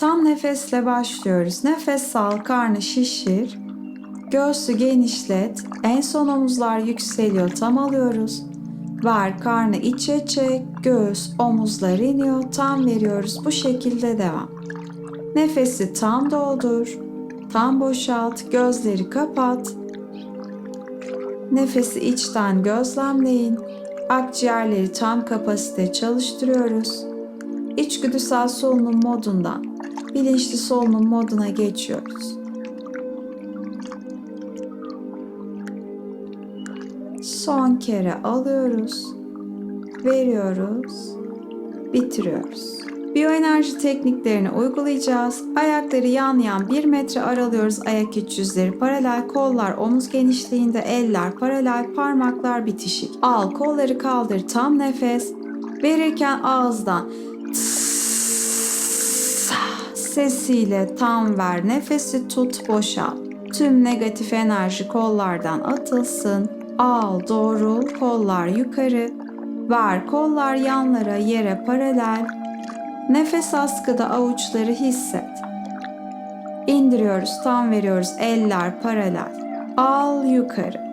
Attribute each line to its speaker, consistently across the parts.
Speaker 1: Tam nefesle başlıyoruz. Nefes al, karnı şişir. Göğsü genişlet. En son omuzlar yükseliyor. Tam alıyoruz. Ver karnı içe çek. Göğüs, omuzlar iniyor. Tam veriyoruz. Bu şekilde devam. Nefesi tam doldur. Tam boşalt. Gözleri kapat. Nefesi içten gözlemleyin. Akciğerleri tam kapasite çalıştırıyoruz. İçgüdüsel solunum modundan bilinçli solunum moduna geçiyoruz. Son kere alıyoruz, veriyoruz, bitiriyoruz. Biyoenerji tekniklerini uygulayacağız. Ayakları yan yan 1 metre aralıyoruz. Ayak iç yüzleri paralel, kollar omuz genişliğinde, eller paralel, parmaklar bitişik. Al kolları kaldır tam nefes. Verirken ağızdan sesiyle tam ver. Nefesi tut boşal. Tüm negatif enerji kollardan atılsın. Al doğrul kollar yukarı. Ver kollar yanlara yere paralel. Nefes askıda avuçları hisset. İndiriyoruz, tam veriyoruz. Eller paralel. Al yukarı.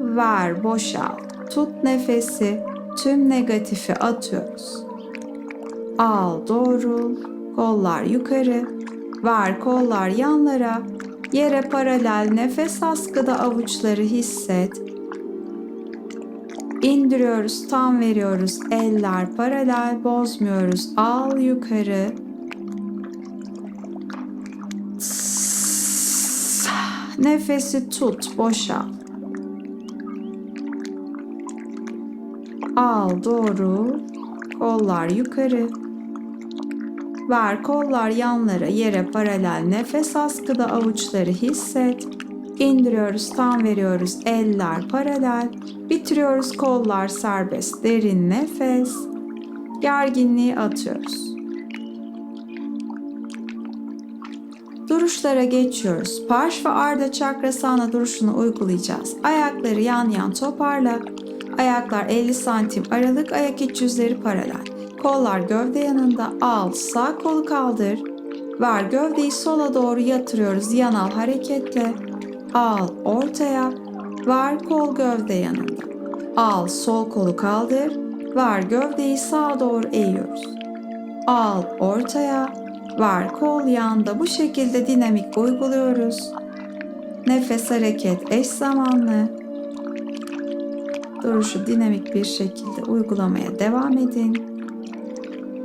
Speaker 1: Ver, boşal. Tut nefesi. Tüm negatifi atıyoruz. Al, doğrul. Kollar yukarı. Ver kollar yanlara. Yere paralel nefes askıda avuçları hisset. İndiriyoruz, tam veriyoruz. Eller paralel, bozmuyoruz. Al yukarı. Nefesi tut, boşal. Al doğru. Kollar yukarı. Ver kollar yanlara yere paralel nefes askıda avuçları hisset. İndiriyoruz tam veriyoruz eller paralel. Bitiriyoruz kollar serbest derin nefes. Gerginliği atıyoruz. Duruşlara geçiyoruz. Parş ve Arda çakrasana duruşunu uygulayacağız. Ayakları yan yan toparla. Ayaklar 50 santim aralık, ayak iç yüzleri paralel. Kollar gövde yanında al, sağ kolu kaldır. Ver gövdeyi sola doğru yatırıyoruz yanal hareketle. Al ortaya, ver kol gövde yanında. Al sol kolu kaldır, ver gövdeyi sağa doğru eğiyoruz. Al ortaya, ver kol yanda bu şekilde dinamik uyguluyoruz. Nefes hareket eş zamanlı. Duruşu dinamik bir şekilde uygulamaya devam edin.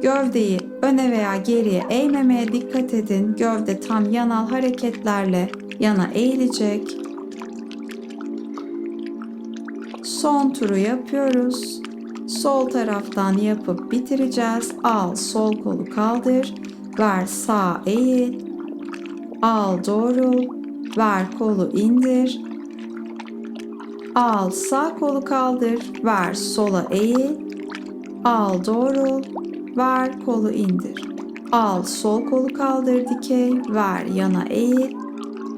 Speaker 1: Gövdeyi öne veya geriye eğmemeye dikkat edin. Gövde tam yanal hareketlerle yana eğilecek. Son turu yapıyoruz. Sol taraftan yapıp bitireceğiz. Al sol kolu kaldır. Ver sağ eğil. Al doğrul. Ver kolu indir. Al sağ kolu kaldır. Ver sola eğil. Al doğrul. Ver kolu indir. Al sol kolu kaldır dikey. Ver yana eğil.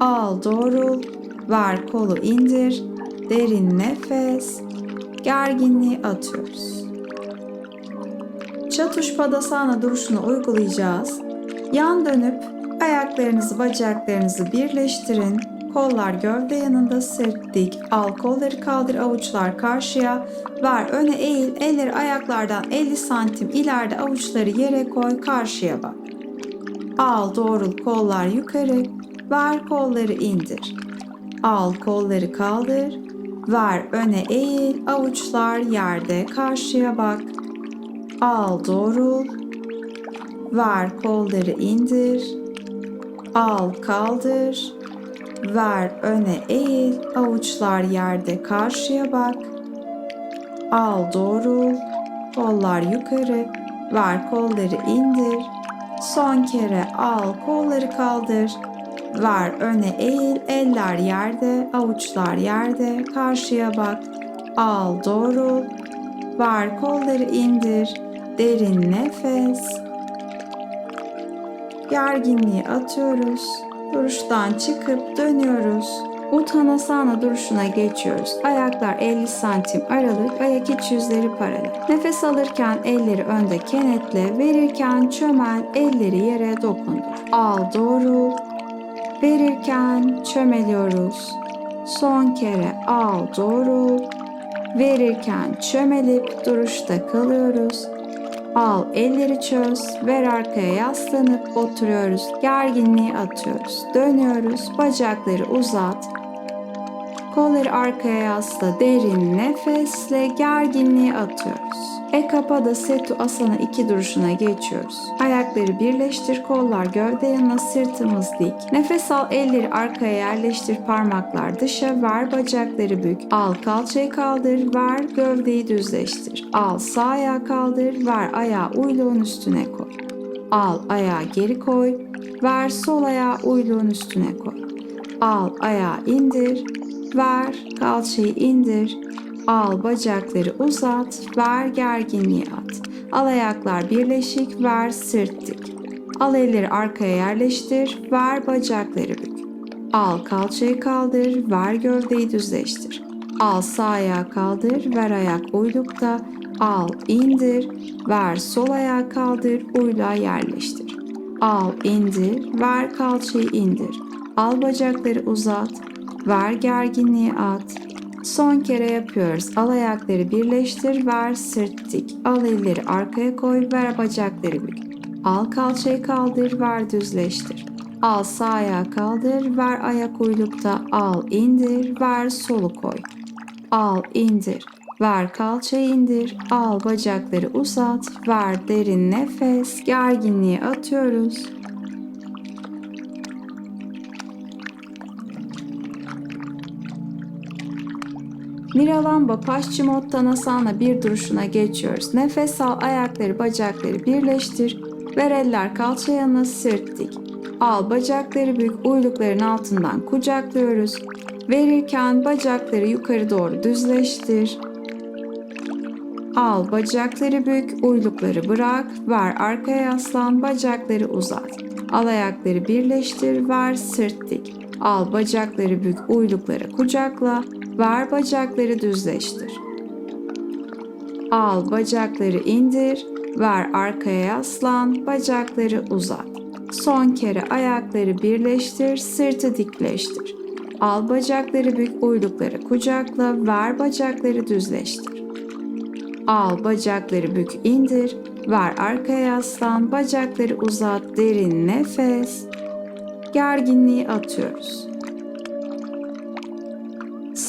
Speaker 1: Al doğrul. Ver kolu indir. Derin nefes. Gerginliği atıyoruz. Çatuşpadasana duruşunu uygulayacağız. Yan dönüp ayaklarınızı bacaklarınızı birleştirin. Kollar gövde yanında sırt dik. Al kolları kaldır avuçlar karşıya. Ver öne eğil. Elleri ayaklardan 50 santim ileride avuçları yere koy. Karşıya bak. Al doğrul kollar yukarı. Ver kolları indir. Al kolları kaldır. Ver öne eğil. Avuçlar yerde. Karşıya bak. Al doğrul. Ver kolları indir. Al kaldır. Ver öne eğil. Avuçlar yerde. Karşıya bak. Al doğrul. Kollar yukarı. Ver kolları indir. Son kere al kolları kaldır. Ver öne eğil. Eller yerde. Avuçlar yerde. Karşıya bak. Al doğrul. Ver kolları indir. Derin nefes. Gerginliği atıyoruz. Duruştan çıkıp dönüyoruz. Uttanasana duruşuna geçiyoruz. Ayaklar 50 santim aralık, ayak iç yüzleri paralel. Nefes alırken elleri önde kenetle, verirken çömel, elleri yere dokundur. Al doğrul, verirken çömeliyoruz. Son kere al doğrul, verirken çömelip duruşta kalıyoruz. Al elleri çöz, ver arkaya yaslanıp oturuyoruz. Gerginliği atıyoruz. Dönüyoruz, bacakları uzat. Kolları arkaya yasla, derin nefesle gerginliği atıyoruz. Ekapada Setu Asana 2 duruşuna geçiyoruz. Ayakları birleştir, kollar gövde yanına, sırtımız dik. Nefes al, elleri arkaya yerleştir, parmaklar dışa, ver bacakları bük. Al kalçayı kaldır, ver gövdeyi düzleştir. Al sağ ayağı kaldır, ver ayağı uyluğun üstüne koy. Al ayağı geri koy, ver sol ayağı uyluğun üstüne koy. Al ayağı indir, ver kalçayı indir, Al bacakları uzat, ver gerginliği at. Al ayaklar birleşik, ver sırt dik. Al elleri arkaya yerleştir, ver bacakları bük. Al kalçayı kaldır, ver gövdeyi düzleştir. Al sağ ayağı kaldır, ver ayak uylukta. Al indir, ver sol ayağı kaldır, uyluğa yerleştir. Al indir, ver kalçayı indir. Al bacakları uzat, ver gerginliği at. Son kere yapıyoruz. Al ayakları birleştir, ver sırt dik. Al elleri arkaya koy, ver bacakları bük. Al kalçayı kaldır, ver düzleştir. Al sağ ayağı kaldır, ver ayak uylukta. Al indir, ver solu koy. Al indir, ver kalçayı indir. Al bacakları uzat, ver derin nefes. Gerginliği atıyoruz. Niralamba Paschimottanasana bir duruşuna geçiyoruz. Nefes al, ayakları, bacakları birleştir. Ver eller kalça yanına, sırt dik. Al bacakları büyük uylukların altından kucaklıyoruz. Verirken bacakları yukarı doğru düzleştir. Al bacakları büyük, uylukları bırak. Ver arkaya yaslan, bacakları uzat. Al ayakları birleştir, ver sırt dik. Al bacakları bük, uylukları kucakla. Ver bacakları düzleştir. Al bacakları indir, ver arkaya yaslan, bacakları uzat. Son kere ayakları birleştir, sırtı dikleştir. Al bacakları bük, uylukları kucakla, ver bacakları düzleştir. Al bacakları bük, indir, ver arkaya yaslan, bacakları uzat, derin nefes. Gerginliği atıyoruz.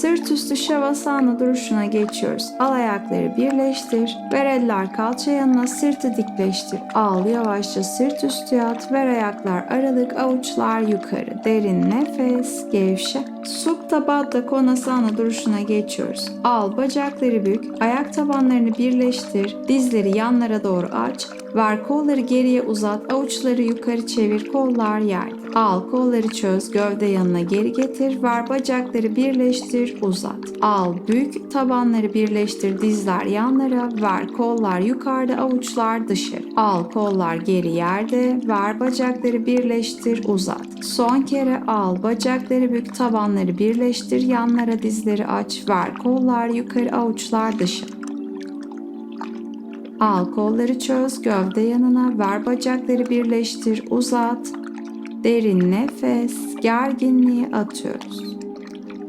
Speaker 1: Sırt üstü şavasana duruşuna geçiyoruz. Al ayakları birleştir. Ver eller kalça yanına sırtı dikleştir. Al yavaşça sırt üstü yat. Ver ayaklar aralık avuçlar yukarı. Derin nefes gevşe. Supta Baddha Konasana duruşuna geçiyoruz. Al bacakları bük. Ayak tabanlarını birleştir. Dizleri yanlara doğru aç. Ver kolları geriye uzat. Avuçları yukarı çevir. Kollar yerde. Al kolları çöz. Gövde yanına geri getir. Ver bacakları birleştir. Uzat. Al bük. Tabanları birleştir. Dizler yanlara. Ver kollar yukarıda. Avuçlar dışarı. Al kollar geri yerde. Ver bacakları birleştir. Uzat. Son kere al. Bacakları bük. Tabanları birleştir. Yanlara dizleri aç. Ver kollar yukarı. Avuçlar dışarı. Al kolları çöz, gövde yanına, ver bacakları birleştir, uzat. Derin nefes, gerginliği atıyoruz.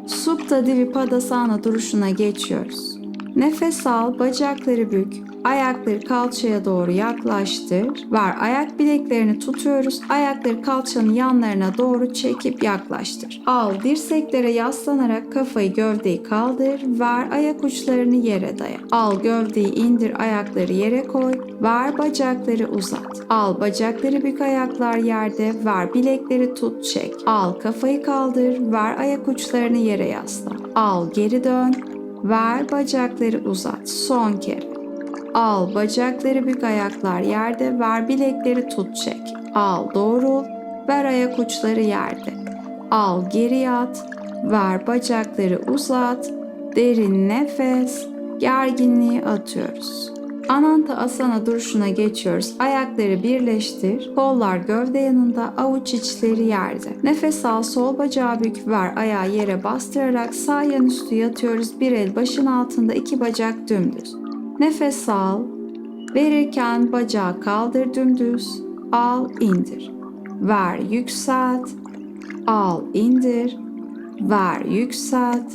Speaker 1: Supta Divipadasana duruşuna geçiyoruz. Nefes al, bacakları bük, ayakları kalçaya doğru yaklaştır. Ver ayak bileklerini tutuyoruz. Ayakları kalçanın yanlarına doğru çekip yaklaştır. Al dirseklere yaslanarak kafayı gövdeyi kaldır. Ver ayak uçlarını yere daya. Al gövdeyi indir ayakları yere koy. Ver bacakları uzat. Al bacakları bük ayaklar yerde. Ver bilekleri tut çek. Al kafayı kaldır. Ver ayak uçlarını yere yasla. Al geri dön. Ver bacakları uzat. Son kere. Al bacakları bük ayaklar yerde. Ver bilekleri tut çek. Al doğrul. Ver ayak uçları yerde. Al geri yat. Ver bacakları uzat. Derin nefes. Gerginliği atıyoruz. Ananta Asana duruşuna geçiyoruz. Ayakları birleştir. Kollar gövde yanında, avuç içleri yerde. Nefes al, sol bacağı bük ver. Ayağı yere bastırarak sağ yan üstü yatıyoruz. Bir el başın altında, iki bacak dümdüz. Nefes al. Verirken bacağı kaldır dümdüz. Al, indir. Ver, yükselt. Al, indir. Ver, yükselt.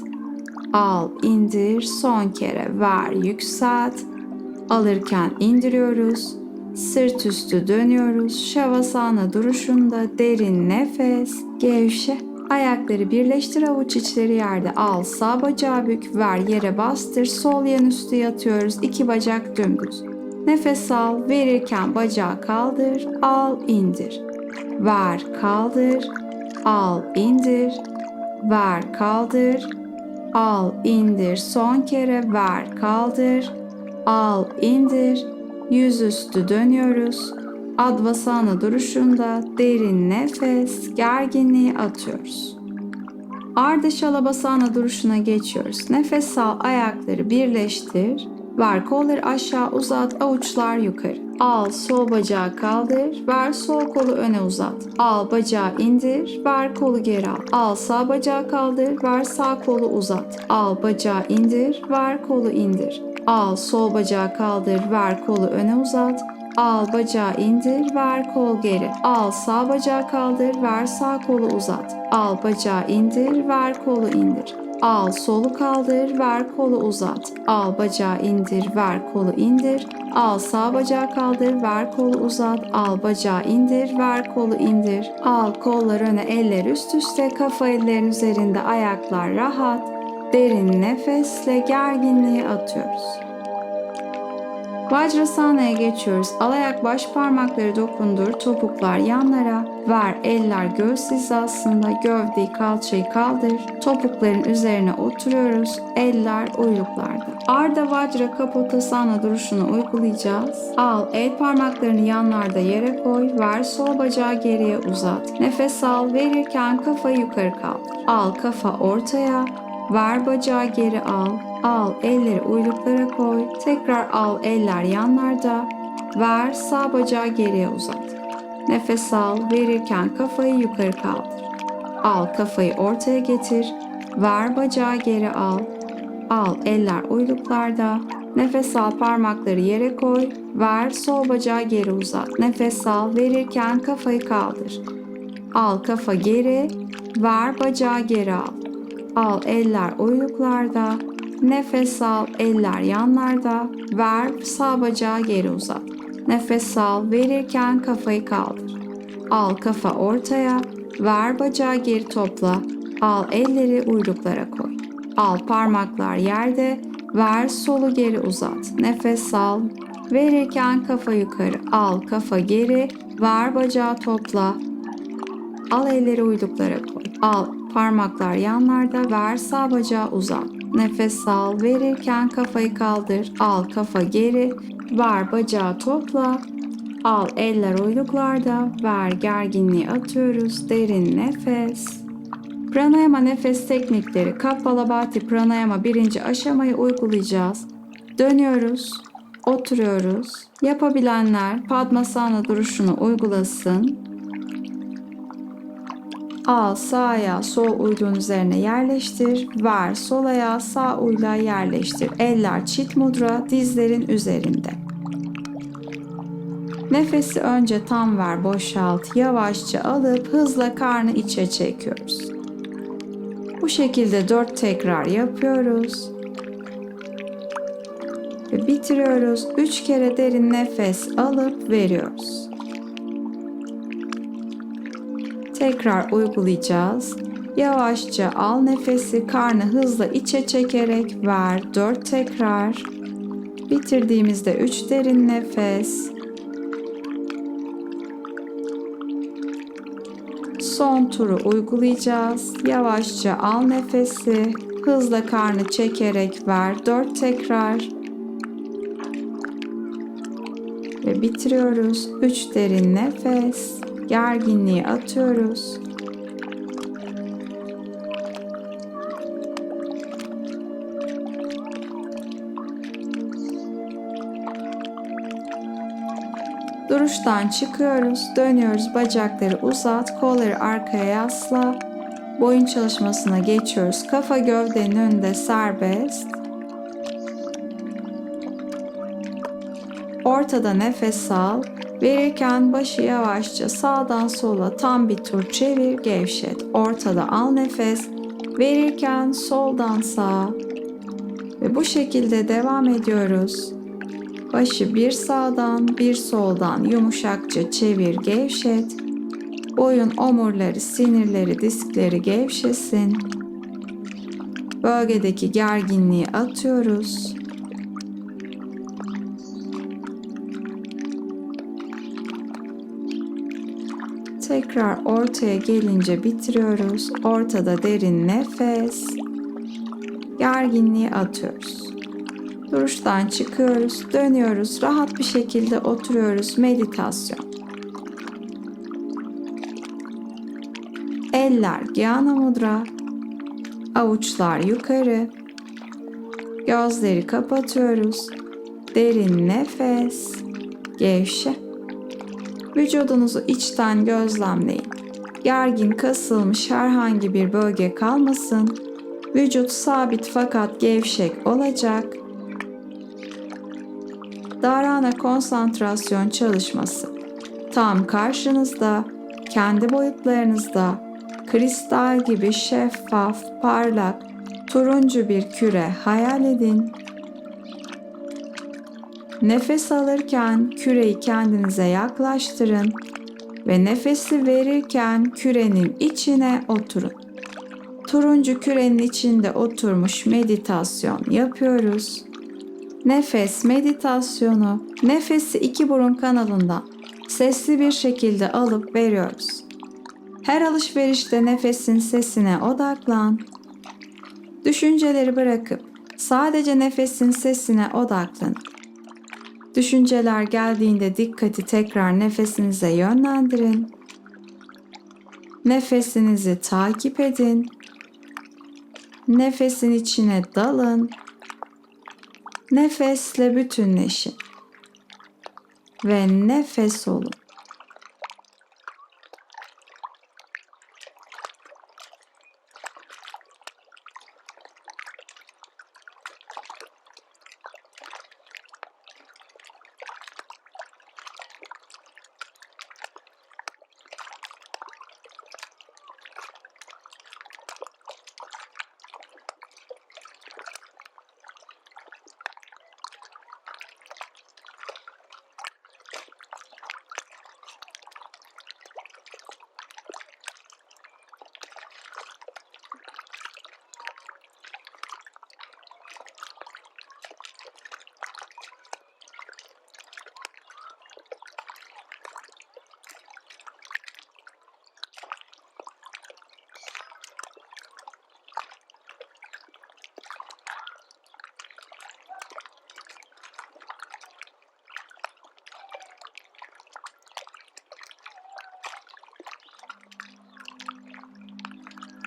Speaker 1: Al, indir. Son kere ver, yükselt. Alırken indiriyoruz. Sırt üstü dönüyoruz. Şavasana duruşunda derin nefes. Gevşe. Ayakları birleştir avuç içleri yerde. Al sağ bacağı bük. Ver yere bastır. Sol yan üstü yatıyoruz. İki bacak dümdüz. Nefes al. Verirken bacağı kaldır. Al indir. Ver kaldır. Al indir. Ver kaldır. Al indir. Son kere ver kaldır. Al, indir. Yüzüstü dönüyoruz. Advasana duruşunda derin nefes, gerginliği atıyoruz. Arda Şalabasana duruşuna geçiyoruz. Nefes al, ayakları birleştir. Ver kolları aşağı uzat, avuçlar yukarı. Al sol bacağı kaldır, ver sol kolu öne uzat. Al bacağı indir, ver kolu geri al. Al sağ bacağı kaldır, ver sağ kolu uzat. Al bacağı indir, ver kolu indir. Al sol bacağı kaldır, ver kolu öne uzat. Al bacağı indir, ver kol geri. Al sağ bacağı kaldır, ver sağ kolu uzat. Al bacağı indir, ver kolu indir. Al solu kaldır, ver kolu uzat. Al bacağı indir, ver kolu indir. Al sağ bacağı kaldır, ver kolu uzat. Al bacağı indir, ver kolu indir. Al kollar öne, eller üst üste, kafa ellerin üzerinde, ayaklar rahat. Derin nefesle gerginliği atıyoruz. Vajrasana'ya geçiyoruz. Al ayak baş parmakları dokundur, topuklar yanlara. Ver eller göğüs hizasında, gövdeyi kalçayı kaldır. Topukların üzerine oturuyoruz. Eller uyluklarda. Arda Vajra Kapotasana duruşunu uygulayacağız. Al el parmaklarını yanlarda yere koy. Ver sol bacağı geriye uzat. Nefes al. Verirken kafayı yukarı kaldır. Al kafa ortaya. Ver bacağı geri al. Al elleri uyluklara koy. Tekrar al eller yanlarda. Ver sağ bacağı geriye uzat. Nefes al. Verirken kafayı yukarı kaldır. Al kafayı ortaya getir. Ver bacağı geri al. Al eller uyluklarda. Nefes al parmakları yere koy. Ver sol bacağı geri uzat. Nefes al. Verirken kafayı kaldır. Al kafa geri. Ver bacağı geri al. Al eller uyluklarda. Nefes al eller yanlarda. Ver sağ bacağı geri uzat. Nefes al verirken kafayı kaldır. Al kafa ortaya. Ver bacağı geri topla. Al elleri uyluklara koy. Al parmaklar yerde. Ver solu geri uzat. Nefes al. Verirken kafa yukarı. Al kafa geri. Ver bacağı topla. Al elleri uyluklara koy. Al parmaklar yanlarda ver sağ bacağı uzat. Nefes al verirken kafayı kaldır. Al kafa geri. Ver bacağı topla. Al eller uyluklarda. Ver gerginliği atıyoruz. Derin nefes. Pranayama nefes teknikleri Kapalabhati Pranayama birinci aşamayı uygulayacağız. Dönüyoruz. Oturuyoruz. Yapabilenler Padmasana duruşunu uygulasın. Al sağ ayağı sol uyluğun üzerine yerleştir. Ver sol ayağı sağ uyluğa yerleştir. Eller çit mudra dizlerin üzerinde. Nefesi önce tam ver boşalt. Yavaşça alıp hızla karnı içe çekiyoruz. Bu şekilde dört tekrar yapıyoruz. Ve bitiriyoruz. Üç kere derin nefes alıp veriyoruz. Tekrar uygulayacağız. Yavaşça al nefesi, karnı hızla içe çekerek ver. 4 tekrar. Bitirdiğimizde 3 derin nefes. Son turu uygulayacağız. Yavaşça al nefesi, hızla karnı çekerek ver. 4 tekrar. Ve bitiriyoruz. 3 derin nefes gerginliği atıyoruz. Duruştan çıkıyoruz, dönüyoruz, bacakları uzat, kolları arkaya yasla. Boyun çalışmasına geçiyoruz. Kafa gövdenin önünde serbest. Ortada nefes al. Verirken başı yavaşça sağdan sola tam bir tur çevir, gevşet. Ortada al nefes. Verirken soldan sağa. Ve bu şekilde devam ediyoruz. Başı bir sağdan bir soldan yumuşakça çevir, gevşet. Boyun omurları, sinirleri, diskleri gevşesin. Bölgedeki gerginliği atıyoruz. Tekrar ortaya gelince bitiriyoruz. Ortada derin nefes. Gerginliği atıyoruz. Duruştan çıkıyoruz, dönüyoruz, rahat bir şekilde oturuyoruz. Meditasyon. Eller Gyana Mudra. Avuçlar yukarı. Gözleri kapatıyoruz. Derin nefes. Gevşe. Vücudunuzu içten gözlemleyin. Gergin kasılmış herhangi bir bölge kalmasın. Vücut sabit fakat gevşek olacak. Dharana konsantrasyon çalışması. Tam karşınızda, kendi boyutlarınızda, kristal gibi şeffaf, parlak, turuncu bir küre hayal edin. Nefes alırken küreyi kendinize yaklaştırın ve nefesi verirken kürenin içine oturun. Turuncu kürenin içinde oturmuş meditasyon yapıyoruz. Nefes meditasyonu, nefesi iki burun kanalından sesli bir şekilde alıp veriyoruz. Her alışverişte nefesin sesine odaklan. Düşünceleri bırakıp sadece nefesin sesine odaklanın. Düşünceler geldiğinde dikkati tekrar nefesinize yönlendirin. Nefesinizi takip edin. Nefesin içine dalın. Nefesle bütünleşin. Ve nefes olun.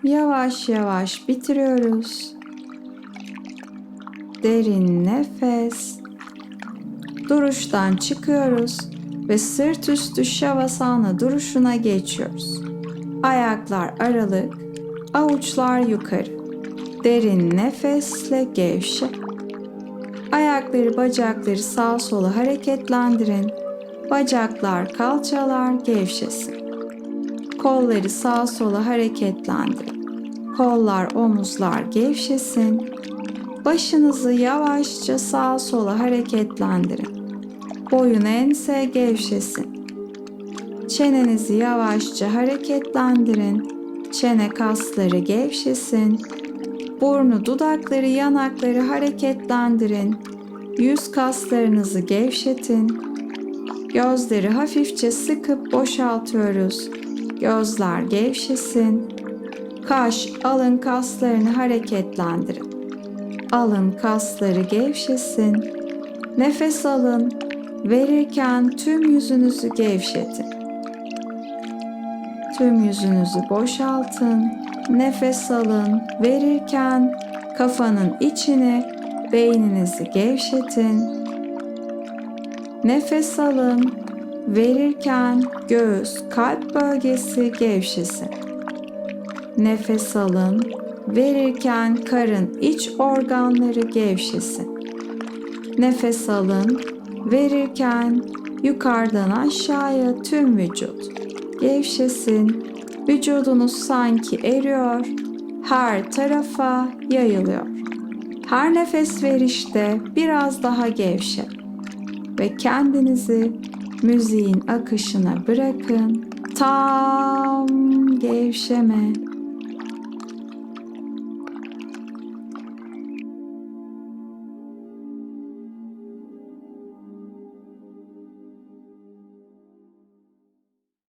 Speaker 1: Yavaş yavaş bitiriyoruz. Derin nefes. Duruştan çıkıyoruz ve sırt üstü şavasana duruşuna geçiyoruz. Ayaklar aralık, avuçlar yukarı. Derin nefesle gevşe. Ayakları bacakları sağa sola hareketlendirin. Bacaklar kalçalar gevşesin. Kolları sağa sola hareketlendirin. Kollar, omuzlar gevşesin. Başınızı yavaşça sağa sola hareketlendirin. Boyun ense gevşesin. Çenenizi yavaşça hareketlendirin. Çene kasları gevşesin. Burnu, dudakları, yanakları hareketlendirin. Yüz kaslarınızı gevşetin. Gözleri hafifçe sıkıp boşaltıyoruz. Gözler gevşesin. Kaş, alın kaslarını hareketlendirin. Alın kasları gevşesin. Nefes alın. Verirken tüm yüzünüzü gevşetin. Tüm yüzünüzü boşaltın. Nefes alın. Verirken kafanın içini, beyninizi gevşetin. Nefes alın. Verirken göğüs, kalp bölgesi gevşesin. Nefes alın. Verirken karın iç organları gevşesin. Nefes alın. Verirken yukarıdan aşağıya tüm vücut gevşesin. Vücudunuz sanki eriyor, her tarafa yayılıyor. Her nefes verişte biraz daha gevşe ve kendinizi müziğin akışına bırakın. Tam gevşeme